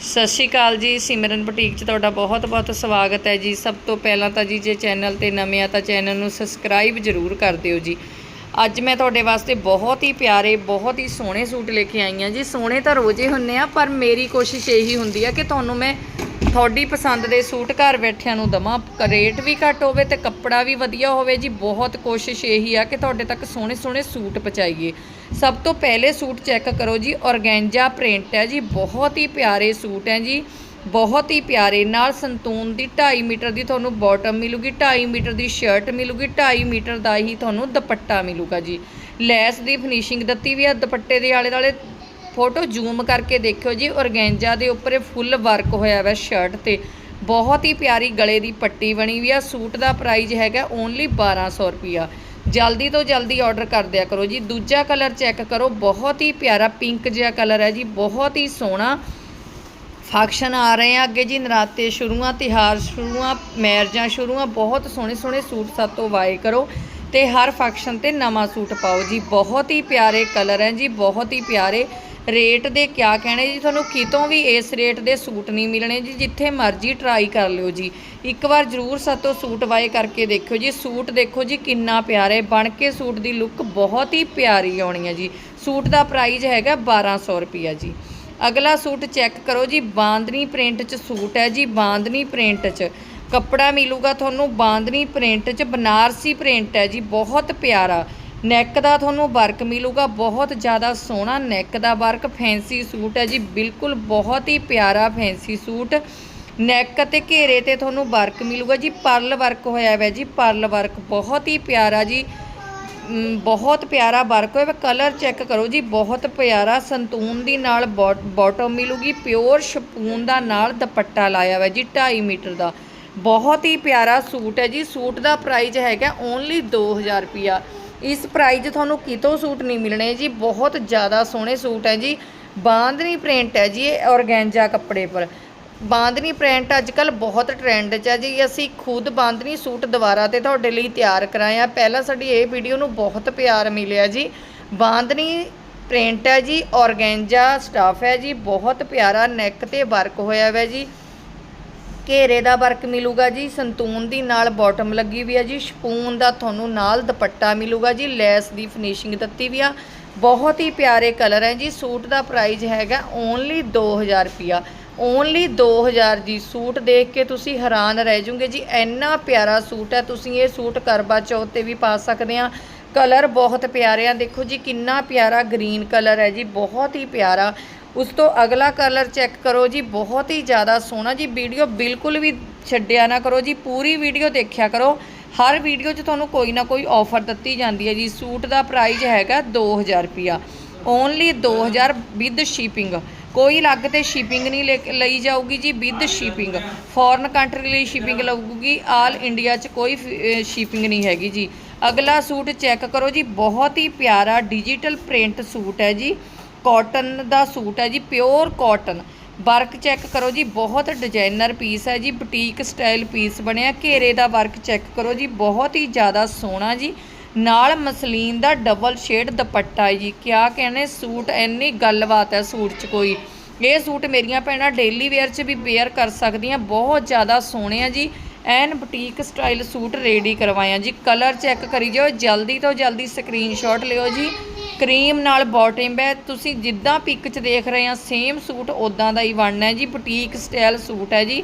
ਸਤਿ ਸ਼੍ਰੀ ਅਕਾਲ ਜੀ, ਸਿਮਰਨ ਬੁਟੀਕ 'ਚ ਤੁਹਾਡਾ ਬਹੁਤ-ਬਹੁਤ ਸਵਾਗਤ ਹੈ ਜੀ। ਸਭ ਤੋਂ ਪਹਿਲਾਂ ਤਾਂ ਜੀ, ਜੇ ਚੈਨਲ ਤੇ ਨਵੇਂ ਆ ਤਾਂ ਚੈਨਲ ਨੂੰ ਸਬਸਕ੍ਰਾਈਬ ਜ਼ਰੂਰ ਕਰ ਦਿਓ ਜੀ। ਅੱਜ ਮੈਂ ਤੁਹਾਡੇ ਵਾਸਤੇ ਬਹੁਤ ਹੀ ਪਿਆਰੇ, ਬਹੁਤ ਹੀ ਸੋਹਣੇ ਸੂਟ ਲੈ ਕੇ ਆਈ ਹਾਂ ਜੀ। ਸੋਹਣੇ ਤਾਂ ਰੋਜ਼ੇ ਹੁੰਨੇ ਆ, ਪਰ ਮੇਰੀ ਕੋਸ਼ਿਸ਼ ਇਹੀ ਹੁੰਦੀ ਆ ਕਿ ਤੁਹਾਨੂੰ ਮੈਂ ਤੁਹਾਡੀ ਪਸੰਦ ਦੇ ਸੂਟ ਘਰ ਬੈਠਿਆਂ ਨੂੰ ਦਵਾਂ। ਰੇਟ ਵੀ ਘੱਟ ਹੋਵੇ ਤੇ ਕੱਪੜਾ ਵੀ ਵਧੀਆ ਹੋਵੇ ਜੀ, ਬਹੁਤ ਕੋਸ਼ਿਸ਼ ਇਹੀ ਆ ਕਿ ਤੁਹਾਡੇ ਤੱਕ ਸੋਹਣੇ ਸੋਹਣੇ ਸੂਟ ਪਹੁੰਚਾਈਏ। ਸਭ ਤੋਂ ਪਹਿਲੇ ਸੂਟ ਚੈੱਕ ਕਰੋ ਜੀ, ਔਰਗੈਂਜਾ ਪ੍ਰਿੰਟ ਹੈ ਜੀ, ਬਹੁਤ ਹੀ ਪਿਆਰੇ ਸੂਟ ਹੈ ਜੀ, ਬਹੁਤ ਹੀ ਪਿਆਰੇ। ਨਾਲ ਸੰਤੂਨ ਦੀ 2.5 ਮੀਟਰ ਦੀ ਤੁਹਾਨੂੰ ਬਾਟਮ ਮਿਲੂਗੀ 2.5 ਮੀਟਰ ਦੀ ਸ਼ਰਟ ਮਿਲੂਗੀ 2.5 ਮੀਟਰ ਦਾ ਹੀ ਤੁਹਾਨੂੰ ਦੁਪੱਟਾ ਮਿਲੂਗਾ ਜੀ। ਲੈਸ ਦੀ ਫਿਨਿਸ਼ਿੰਗ ਦਿੱਤੀ ਵੀ ਆ, ਦੁਪੱਟੇ ਦੇ ਆਲੇ ਦੁਆਲੇ ਫੋਟੋ ਜ਼ੂਮ ਕਰਕੇ ਦੇਖਿਓ ਜੀ, ਔਰਗੈਂਜਾ ਦੇ ਉੱਪਰ ਇਹ ਫੁੱਲ ਵਰਕ ਹੋਇਆ ਹੋਇਆ ਸ਼ਰਟ ਤੇ। ਬਹੁਤ ਹੀ ਪਿਆਰੀ ਗਲੇ ਦੀ ਪੱਟੀ ਬਣੀ ਵੀ ਆ, ਸੂਟ ਦਾ ਪ੍ਰਾਈਸ ਹੈਗਾ ਓਨਲੀ 1200 ਰੁਪਿਆ ਜਲਦੀ ਤੋਂ ਜਲਦੀ ਆਰਡਰ ਕਰ ਦਿਆ ਕਰੋ ਜੀ। ਦੂਜਾ ਕਲਰ ਚੈੱਕ ਕਰੋ, ਬਹੁਤ ਹੀ ਪਿਆਰਾ ਪਿੰਕ ਜਿਹਾ ਕਲਰ ਹੈ ਜੀ, ਬਹੁਤ ਹੀ ਸੋਹਣਾ। ਫੰਕਸ਼ਨ ਆ ਰਹੇ ਆ ਅੱਗੇ ਜੀ, ਨਰਾਤੇ ਸ਼ੁਰੂਆਂ ਤਿਹਾਰ ਸ਼ੁਰੂਆਂ ਮੈਰਜਾਂ ਸ਼ੁਰੂਆਂ, ਬਹੁਤ ਸੋਹਣੇ ਸੋਹਣੇ ਸੂਟ ਸਾਤੋਂ ਵਾਏ ਕਰੋ ਤੇ ਹਰ ਫੰਕਸ਼ਨ ਤੇ ਨਵਾਂ ਸੂਟ ਪਾਓ ਜੀ। ਬਹੁਤ ਹੀ ਪਿਆਰੇ ਕਲਰ ਹੈ ਜੀ, ਬਹੁਤ ਹੀ ਪਿਆਰੇ। ਰੇਟ ਦੇ ਕਿਆ ਕਹਿਣੇ ਜੀ? ਤੁਹਾਨੂੰ ਕਿਤੋਂ ਵੀ ਇਸ ਰੇਟ ਦੇ ਸੂਟ ਨਹੀਂ ਮਿਲਣੇ ਜੀ, ਜਿੱਥੇ ਮਰਜ਼ੀ ਟਰਾਈ ਕਰ ਲਿਓ ਜੀ। ਇੱਕ ਵਾਰ ਜ਼ਰੂਰ ਸਾਤੋਂ ਸੂਟ ਵਾਏ ਕਰਕੇ ਦੇਖਿਓ ਜੀ। ਸੂਟ ਦੇਖੋ ਜੀ, ਕਿੰਨਾ ਪਿਆਰਾ ਹੈ ਬਣ ਕੇ ਸੂਟ ਦੀ ਲੁੱਕ ਬਹੁਤ ਹੀ ਪਿਆਰੀ ਆਉਣੀ ਹੈ ਜੀ। ਸੂਟ ਦਾ ਪ੍ਰਾਈਸ ਹੈਗਾ 1200 ਰੁਪਿਆ ਜੀ। ਅਗਲਾ ਸੂਟ ਚੈੱਕ ਕਰੋ ਜੀ। ਬਾਂਦਨੀ ਪ੍ਰਿੰਟ 'ਚ ਸੂਟ ਹੈ ਜੀ, ਬਾਂਦਨੀ ਪ੍ਰਿੰਟ 'ਚ। ਕੱਪੜਾ ਮਿਲੂਗਾ ਤੁਹਾਨੂੰ, ਬਾਂਦਨੀ ਪ੍ਰਿੰਟ 'ਚ, ਬਨਾਰਸੀ ਪ੍ਰਿੰਟ ਹੈ ਜੀ। ਬਹੁਤ ਪਿਆਰਾ। ਨੈਕ ਦਾ ਤੁਹਾਨੂੰ ਵਰਕ ਮਿਲੂਗਾ, ਬਹੁਤ ਜ਼ਿਆਦਾ ਸੋਹਣਾ ਨੈਕ ਦਾ ਵਰਕ ਫੈਂਸੀ ਸੂਟ ਹੈ ਜੀ, ਬਿਲਕੁਲ ਬਹੁਤ ਹੀ ਪਿਆਰਾ ਫੈਂਸੀ ਸੂਟ। ਨੈਕ ਤੇ ਘੇਰੇ ਤੇ ਤੁਹਾਨੂੰ ਵਰਕ ਮਿਲੂਗਾ ਜੀ, ਪਰਲ ਵਰਕ ਹੋਇਆ ਹੋਇਆ ਜੀ, ਪਰਲ ਵਰਕ ਬਹੁਤ ਹੀ ਪਿਆਰਾ ਜੀ। ਬਹੁਤ ਪਿਆਰਾ ਵਰਕ ਹੋਇਆ ਕਲਰ ਚੈੱਕ ਕਰੋ ਜੀ, ਬਹੁਤ ਪਿਆਰਾ ਸੰਤੂਨ ਦੀ ਨਾਲ ਬਾਟਮ ਮਿਲੂਗੀ ਪਿਓਰ ਸ਼ਪੂਨ ਦਾ ਨਾਲ ਦੁਪੱਟਾ ਲਾਇਆ ਹੋਇਆ ਜੀ 2.5 ਮੀਟਰ ਦਾ। ਬਹੁਤ ਹੀ ਪਿਆਰਾ ਸੂਟ ਹੈ ਜੀ, ਸੂਟ ਦਾ ਪ੍ਰਾਈਸ ਹੈਗਾ ਓਨਲੀ 2000 ਰੁਪਿਆ ਇਸ ਪ੍ਰਾਈਜ਼ ਤੁਹਾਨੂੰ ਕਿਤੋਂ ਸੂਟ ਨਹੀਂ ਮਿਲਣੇ ਜੀ? ਬਹੁਤ ਜ਼ਿਆਦਾ ਸੋਹਣੇ ਸੂਟ ਹੈ ਜੀ। ਬਾਂਦਨੀ ਪ੍ਰਿੰਟ ਹੈ ਜੀ ਇਹ ਔਰਗੈਂਜਾ ਕੱਪੜੇ ਪਰ। ਬਾਂਦਨੀ ਪ੍ਰਿੰਟ ਅੱਜ ਕੱਲ ਬਹੁਤ ਟ੍ਰੈਂਡ 'ਚ ਹੈ ਜੀ। ਅਸੀਂ ਖੁਦ ਬਾਂਦਨੀ ਸੂਟ ਦੁਬਾਰਾ ਤੇ ਤੁਹਾਡੇ ਲਈ ਤਿਆਰ ਕਰਾਇਆ ਪਹਿਲਾਂ ਸਾਡੀ ਇਹ ਵੀਡੀਓ ਨੂੰ ਬਹੁਤ ਪਿਆਰ ਮਿਲਿਆ ਜੀ। ਬਾਂਦਨੀ ਪ੍ਰਿੰਟ ਹੈ ਜੀ, ਔਰਗੈਂਜਾ ਸਟਾਫ ਹੈ ਜੀ। ਬਹੁਤ ਪਿਆਰਾ ਨੈਕ ਤੇ ਵਰਕ ਹੋਇਆ ਹੋਇਆ ਜੀ। ਘੇਰੇ ਦਾ ਵਰਕ ਮਿਲੂਗਾ ਜੀ, ਸੰਤੂਨ ਦੀ ਨਾਲ ਬਾਟਮ ਲੱਗੀ ਵੀ ਆ ਜੀ ਸ਼ਪੂਨ ਦਾ ਤੁਹਾਨੂੰ ਨਾਲ ਦੁਪੱਟਾ ਮਿਲੂਗਾ ਜੀ, ਲੈਸ ਦੀ ਫਿਨਿਸ਼ਿੰਗ ਦਿੱਤੀ ਵੀ ਆ। ਬਹੁਤ ਹੀ ਪਿਆਰੇ ਕਲਰ ਹੈ ਜੀ, ਸੂਟ ਦਾ ਪ੍ਰਾਈਸ ਹੈਗਾ ਓਨਲੀ 2000 ਰੁਪਿਆ ਓਨਲੀ 2000 ਜੀ, ਸੂਟ ਦੇਖ ਕੇ ਤੁਸੀਂ ਹੈਰਾਨ ਰਹਿ ਜਾਓਗੇ ਜੀ, ਇੰਨਾ ਪਿਆਰਾ ਸੂਟ ਹੈ, ਤੁਸੀਂ ਇਹ ਸੂਟ ਕਰਵਾ ਚੌਥ ਤੇ ਵੀ ਪਾ ਸਕਦੇ ਆ ਕਲਰ ਬਹੁਤ ਪਿਆਰੇ ਆ, ਦੇਖੋ ਜੀ, ਕਿੰਨਾ ਪਿਆਰਾ ਗ੍ਰੀਨ ਕਲਰ ਹੈ ਜੀ, ਬਹੁਤ ਹੀ ਪਿਆਰਾ। ਉਸ ਤੋਂ ਅਗਲਾ ਕਲਰ ਚੈੱਕ ਕਰੋ ਜੀ, ਬਹੁਤ ਹੀ ਜ਼ਿਆਦਾ ਸੋਹਣਾ ਜੀ ਵੀਡੀਓ ਬਿਲਕੁਲ ਵੀ ਛੱਡਿਆ ਨਾ ਕਰੋ ਜੀ, ਪੂਰੀ ਵੀਡੀਓ ਦੇਖਿਆ ਕਰੋ। ਹਰ ਵੀਡੀਓ 'ਚ ਤੁਹਾਨੂੰ ਕੋਈ ਨਾ ਕੋਈ ਆਫਰ ਦਿੱਤੀ ਜਾਂਦੀ ਹੈ ਜੀ। ਸੂਟ ਦਾ ਪ੍ਰਾਈਸ ਹੈਗਾ 2000 ਰੁਪਿਆ ਓਨਲੀ 2000 ਵਿਦ ਸ਼ਿਪਿੰਗ ਕੋਈ ਅਲੱਗ ਤੇ ਸ਼ਿਪਿੰਗ ਨਹੀਂ ਲੈ- ਲਈ ਜਾਊਗੀ ਜੀ ਵਿਦ ਸ਼ਿਪਿੰਗ ਫੋਰਨ ਕੰਟਰੀ ਲਈ ਸ਼ਿਪਿੰਗ ਲੱਗੂਗੀ ਆਲ ਇੰਡੀਆ 'ਚ ਕੋਈ ਸ਼ਿਪਿੰਗ ਨਹੀਂ ਹੈਗੀ ਜੀ। ਅਗਲਾ ਸੂਟ ਚੈੱਕ ਕਰੋ ਜੀ, ਬਹੁਤ ਹੀ ਪਿਆਰਾ ਡਿਜੀਟਲ ਪ੍ਰਿੰਟ ਸੂਟ ਹੈ ਜੀ। ਕਾਟਨ ਦਾ ਸੂਟ ਹੈ ਜੀ ਪਿਓਰ ਕਾਟਨ ਵਰਕ ਚੈੱਕ ਕਰੋ ਜੀ, ਬਹੁਤ ਡਿਜ਼ਾਈਨਰ ਪੀਸ ਹੈ ਜੀ ਬੁਟੀਕ ਸਟਾਈਲ ਪੀਸ ਬਣਿਆ ਘੇਰੇ ਦਾ ਵਰਕ ਚੈੱਕ ਕਰੋ ਜੀ, ਬਹੁਤ ਹੀ ਜ਼ਿਆਦਾ ਸੋਹਣਾ ਜੀ। ਨਾਲ ਮਸਲੀਨ ਦਾ ਡਬਲ ਸ਼ੇਡ ਦੁਪੱਟਾ ਹੈ ਜੀ, ਕਿਆ ਕਹਿੰਦੇ, ਸੂਟ ਇੰਨੀ ਗੱਲਬਾਤ ਹੈ ਸੂਟ 'ਚ ਕੋਈ। ਇਹ ਸੂਟ ਮੇਰੀਆਂ ਭੈਣਾਂ ਡੇਲੀ ਵੇਅਰ 'ਚ ਵੀ ਵੇਅਰ ਕਰ ਸਕਦੀਆਂ, ਬਹੁਤ ਜ਼ਿਆਦਾ ਸੋਹਣੇ ਆ ਜੀ। An boutique style suit ready ਕਰਵਾਇਆ ਜੀ। ਕਲਰ ਚੈੱਕ ਕਰੀ ਜਾਓ, ਜਲਦੀ ਤੋਂ ਜਲਦੀ ਸਕਰੀਨਸ਼ਾਟ ਲਿਓ ਜੀ। ਕਰੀਮ ਨਾਲ ਬਾਟਮ ਹੈ। ਤੁਸੀਂ ਜਿੱਦਾਂ ਪਿਕ 'ਚ ਦੇਖ ਰਹੇ ਆ ਸੇਮ ਸੂਟ ਉਦਾਂ ਦਾ ਹੀ ਬਣਨਾ ਹੈ ਜੀ, ਬੁਟੀਕ ਸਟਾਈਲ ਸੂਟ ਹੈ ਜੀ।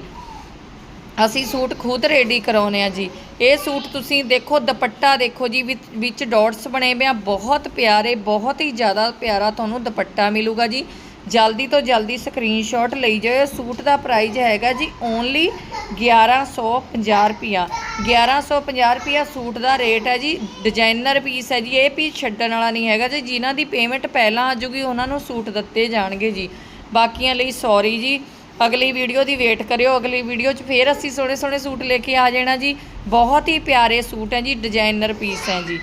ਅਸੀਂ ਸੂਟ ਖੁਦ ਰੈਡੀ ਕਰਾਉਨੇ ਆ ਜੀ। ਇਹ ਸੂਟ ਤੁਸੀਂ ਦੇਖੋ, ਦੁਪੱਟਾ ਦੇਖੋ ਜੀ ਵਿੱਚ ਵਿੱਚ ਡਾਟਸ ਬਣੇ ਹੋਏ ਆ। ਬਹੁਤ ਪਿਆਰੇ, ਬਹੁਤ ਹੀ ਜ਼ਿਆਦਾ ਪਿਆਰਾ ਤੁਹਾਨੂੰ ਦੁਪੱਟਾ ਮਿਲੂਗਾ ਜੀ। ਜਲਦੀ ਤੋਂ ਜਲਦੀ ਸਕਰੀਨਸ਼ਾਟ ਲਈ ਜਾਓ ਸੂਟ ਦਾ ਪ੍ਰਾਈਸ ਹੈਗਾ ਜੀ ਓਨਲੀ 1150 ਰੁਪਿਆ 1150 ਰੁਪਿਆ ਸੂਟ ਦਾ ਰੇਟ ਹੈ ਜੀ। ਡਿਜ਼ਾਈਨਰ ਪੀਸ ਹੈ ਜੀ। ਇਹ ਪੀਸ ਛੱਡਣ ਵਾਲਾ ਨਹੀਂ ਹੈਗਾ ਜੀ। ਜਿਨ੍ਹਾਂ ਦੀ ਪੇਮੈਂਟ ਪਹਿਲਾਂ ਆ ਜੂਗੀ, ਉਹਨਾਂ ਨੂੰ ਸੂਟ ਦਿੱਤੇ ਜਾਣਗੇ ਜੀ। ਬਾਕੀਆਂ ਲਈ ਸੌਰੀ ਜੀ। ਅਗਲੀ ਵੀਡੀਓ ਦੀ ਵੇਟ ਕਰਿਓ। ਅਗਲੀ ਵੀਡੀਓ 'ਚ ਫੇਰ ਅਸੀਂ ਸੋਹਣੇ ਸੋਹਣੇ ਸੂਟ ਲੈ ਕੇ ਆ ਜਾਣਾ ਜੀ। ਬਹੁਤ ਹੀ ਪਿਆਰੇ ਸੂਟ ਹੈ ਜੀ। ਡਿਜ਼ਾਈਨਰ ਪੀਸ ਹੈ ਜੀ।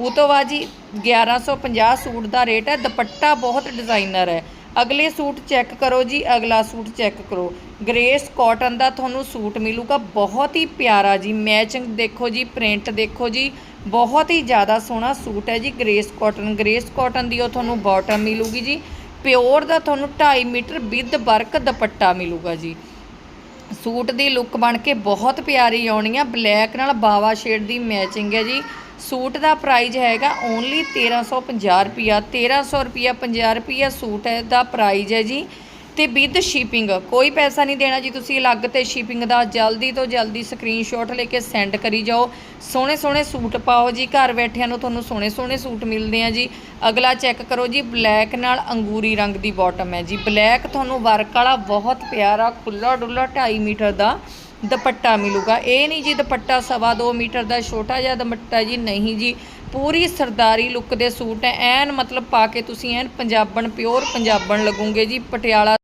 ਉਹ ਤੋਂ ਬਾਅਦ ਜੀ 1150 ਸੂਟ ਦਾ ਰੇਟ ਹੈ। ਦੁਪੱਟਾ ਬਹੁਤ ਡਿਜ਼ਾਈਨਰ ਹੈ। ਅਗਲੇ ਸੂਟ ਚੈੱਕ ਕਰੋ ਜੀ, ਅਗਲਾ ਸੂਟ ਚੈੱਕ ਕਰੋ। ਗ੍ਰੇਸ ਕਾਟਨ ਦਾ ਤੁਹਾਨੂੰ ਸੂਟ ਮਿਲੂਗਾ, ਬਹੁਤ ਹੀ ਪਿਆਰਾ ਜੀ। ਮੈਚਿੰਗ ਦੇਖੋ ਜੀ, ਪ੍ਰਿੰਟ ਦੇਖੋ ਜੀ, ਬਹੁਤ ਹੀ ਜ਼ਿਆਦਾ ਸੋਹਣਾ ਸੂਟ ਹੈ ਜੀ ਗ੍ਰੇਸ ਕਾਟਨ। ਗ੍ਰੇਸ ਕਾਟਨ ਦੀ ਉਹ ਤੁਹਾਨੂੰ ਬਾਟਮ ਮਿਲੂਗੀ ਜੀ। ਪਿਓਰ ਦਾ ਤੁਹਾਨੂੰ 2.5 ਮੀਟਰ ਵਿਦ ਵਰਕ ਦੁਪੱਟਾ ਮਿਲੂਗਾ ਜੀ। ਸੂਟ ਦੀ ਲੁੱਕ ਬਣ ਕੇ ਬਹੁਤ ਪਿਆਰੀ ਆਉਣੀ ਆ। ਬਲੈਕ ਨਾਲ ਬਾਵਾ ਸ਼ੇਡ ਦੀ ਮੈਚਿੰਗ ਹੈ ਜੀ। ਸੂਟ ਦਾ ਪ੍ਰਾਈਸ ਹੈਗਾ ਓਨਲੀ 1350 ਰੁਪਿਆ 1300 ਰੁਪਿਆ 50 ਰੁਪਿਆ ਸੂਟ ਹੈ ਦਾ ਪ੍ਰਾਈਸ ਹੈ ਜੀ। ਤੇ ਵਿਦ ਸ਼ਿਪਿੰਗ। ਕੋਈ ਪੈਸਾ ਨਹੀਂ ਦੇਣਾ ਜੀ ਤੁਸੀਂ ਅਲੱਗ ਤੇ ਸ਼ਿਪਿੰਗ ਦਾ। ਜਲਦੀ ਤੋਂ ਜਲਦੀ ਸਕਰੀਨਸ਼ਾਟ ਲੈ ਕੇ ਸੈਂਡ ਕਰੀ ਜਾਓ। ਸੋਹਣੇ ਸੋਹਣੇ ਸੂਟ ਪਾਓ ਜੀ। ਘਰ ਬੈਠਿਆਂ ਨੂੰ ਤੁਹਾਨੂੰ ਸੋਹਣੇ ਸੋਹਣੇ ਸੂਟ ਮਿਲਦੇ ਆ ਜੀ। ਅਗਲਾ ਚੈੱਕ ਕਰੋ ਜੀ। ਬਲੈਕ ਨਾਲ ਅੰਗੂਰੀ ਰੰਗ ਦੀ ਬਾਟਮ ਹੈ ਜੀ। ਬਲੈਕ ਤੁਹਾਨੂੰ ਵਰਕ ਵਾਲਾ ਬਹੁਤ ਪਿਆਰਾ ਖੁੱਲਾ ਡੁੱਲਾ 2.5 ਮੀਟਰ ਦਾ ਦੁਪੱਟਾ ਮਿਲੂਗਾ। ਇਹ ਨਹੀਂ ਜੀ ਦੁਪੱਟਾ ਸਵਾ ਦੋ ਮੀਟਰ ਦਾ, ਛੋਟਾ ਜਿਹਾ ਦੁਪੱਟਾ ਜੀ। ਨਹੀਂ ਜੀ ਪੂਰੀ ਸਰਦਾਰੀ ਲੁੱਕ ਦੇ ਸੂਟ ਹੈ। ਐਨ ਮਤਲਬ ਪਾ ਕੇ ਤੁਸੀਂ ਐਨ ਪੰਜਾਬਣ ਪਿਓਰ ਪੰਜਾਬਣ ਲੱਗੋਗੇ ਜੀ। ਪਟਿਆਲਾ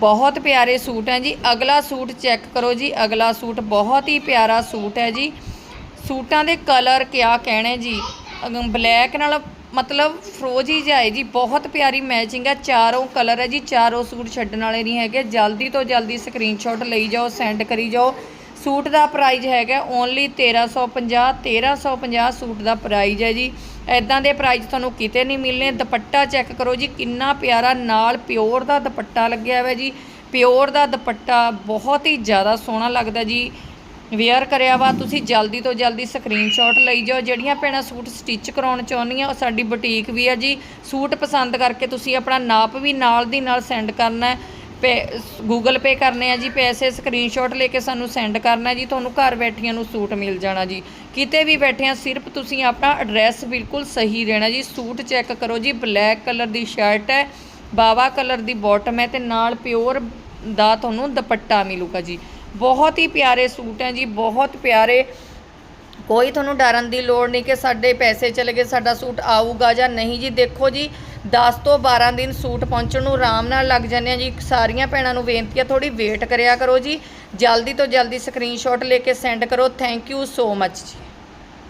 ਬਹੁਤ ਪਿਆਰੇ ਸੂਟ ਹੈ ਜੀ। ਅਗਲਾ ਸੂਟ ਚੈੱਕ ਕਰੋ ਜੀ। ਅਗਲਾ ਸੂਟ ਬਹੁਤ ਹੀ ਪਿਆਰਾ ਸੂਟ ਹੈ ਜੀ। ਸੂਟਾਂ ਦੇ ਕਲਰ ਕਿਆ ਕਹਿਣੇ ਜੀ? ਬਲੈਕ ਨਾਲ ਮਤਲਬ ਫਰੋਜੀ ਜਿਹਾ ਹੈ ਜੀ। ਬਹੁਤ ਪਿਆਰੀ ਮੈਚਿੰਗ ਹੈ। ਚਾਰੋਂ ਕਲਰ ਹੈ ਜੀ। ਚਾਰੋਂ ਸੂਟ ਛੱਡਣ ਵਾਲੇ ਨਹੀਂ ਹੈਗੇ। ਜਲਦੀ ਤੋਂ ਜਲਦੀ ਸਕਰੀਨਸ਼ਾਟ ਲਈ ਜਾਓ ਸੈਂਡ ਕਰੀ ਜਾਓ। ਸੂਟ ਦਾ ਪ੍ਰਾਈਸ ਹੈਗਾ ਓਨਲੀ 1350 1350 ਸੂਟ ਦਾ ਪ੍ਰਾਈਸ ਹੈ ਜੀ। ਐਦਾਂ ਦੇ ਪ੍ਰਾਈਸ ਤੁਹਾਨੂੰ ਕਿਤੇ ਨਹੀਂ ਮਿਲਨੇ ਦੁਪੱਟਾ ਚੈੱਕ ਕਰੋ ਜੀ, ਕਿੰਨਾ ਪਿਆਰਾ ਨਾਲ ਪਿਓਰ ਦਾ ਦੁਪੱਟਾ ਲੱਗਿਆ ਹੋਇਆ ਜੀ। ਪਿਓਰ ਦਾ ਦੁਪੱਟਾ ਬਹੁਤ ਹੀ ਜ਼ਿਆਦਾ ਸੋਹਣਾ ਲੱਗਦਾ ਜੀ। ਵੇਅਰ ਕਰਿਆ ਵਾ, ਤੁਸੀਂ ਜਲਦੀ ਤੋਂ ਜਲਦੀ ਸਕਰੀਨਸ਼ਾਟ ਲਈ ਜਾਓ। ਜਿਹੜੀਆਂ ਭੈਣਾਂ ਸੂਟ ਸਟਿਚ ਕਰਾਉਣ ਚਾਹੁੰਦੀਆਂ, ਉਹ ਸਾਡੀ ਬੁਟੀਕ ਵੀ ਹੈ ਜੀ। ਸੂਟ ਪਸੰਦ ਕਰਕੇ ਤੁਸੀਂ ਆਪਣਾ ਨਾਪ ਵੀ ਨਾਲ ਦੀ ਨਾਲ ਸੈਂਡ ਕਰਨਾ ਹੈ। ਪੇ ਗੂਗਲ ਪੇ ਕਰਨੇ ਆ ਜੀ, ਪੈਸੇ ਸਕਰੀਨਸ਼ਾਟ ਲੈ ਕੇ ਸਾਨੂੰ ਸੈਂਡ ਕਰਨਾ ਜੀ, ਤੁਹਾਨੂੰ ਘਰ ਬੈਠਿਆਂ ਨੂੰ ਸੂਟ ਮਿਲ ਜਾਣਾ ਜੀ। ਕਿਤੇ ਵੀ ਬੈਠਿਆਂ ਸਿਰਫ ਤੁਸੀਂ ਆਪਣਾ ਐਡਰੈਸ ਬਿਲਕੁਲ ਸਹੀ ਦੇਣਾ ਜੀ, ਸੂਟ ਚੈੱਕ ਕਰੋ ਜੀ ਬਲੈਕ ਕਲਰ ਦੀ ਸ਼ਰਟ ਹੈ, ਬਾਵਾ ਕਲਰ ਦੀ ਬਾਟਮ ਹੈ ਤੇ ਨਾਲ ਪਿਓਰ ਦਾ ਤੁਹਾਨੂੰ ਦੁਪੱਟਾ ਮਿਲੂਗਾ ਜੀ। ਬਹੁਤ ਹੀ ਪਿਆਰੇ ਸੂਟ ਹੈ ਜੀ, ਬਹੁਤ ਪਿਆਰੇ ਕੋਈ ਤੁਹਾਨੂੰ ਡਰਨ ਦੀ ਲੋੜ ਨਹੀਂ ਕਿ ਸਾਡੇ ਪੈਸੇ ਚਲੇ ਗਏ, ਸਾਡਾ ਸੂਟ ਆਊਗਾ ਜਾਂ ਨਹੀਂ ਜੀ। ਦੇਖੋ ਜੀ 10 ਤੋਂ 12 ਦਿਨ ਸੂਟ ਪਹੁੰਚਣ ਨੂੰ ਆਰਾਮ ਨਾਲ ਲੱਗ ਜਾਂਦੇ ਆ ਜੀ। ਸਾਰੀਆਂ ਭੈਣਾਂ ਨੂੰ ਬੇਨਤੀ ਆ ਥੋੜੀ ਵੇਟ ਕਰਿਆ ਕਰੋ ਜੀ। ਜਲਦੀ ਤੋਂ ਜਲਦੀ ਸਕਰੀਨਸ਼ਾਟ ਲੈ ਕੇ ਸੈਂਡ ਕਰੋ। ਥੈਂਕ ਯੂ ਸੋ ਮੱਚ ਜੀ।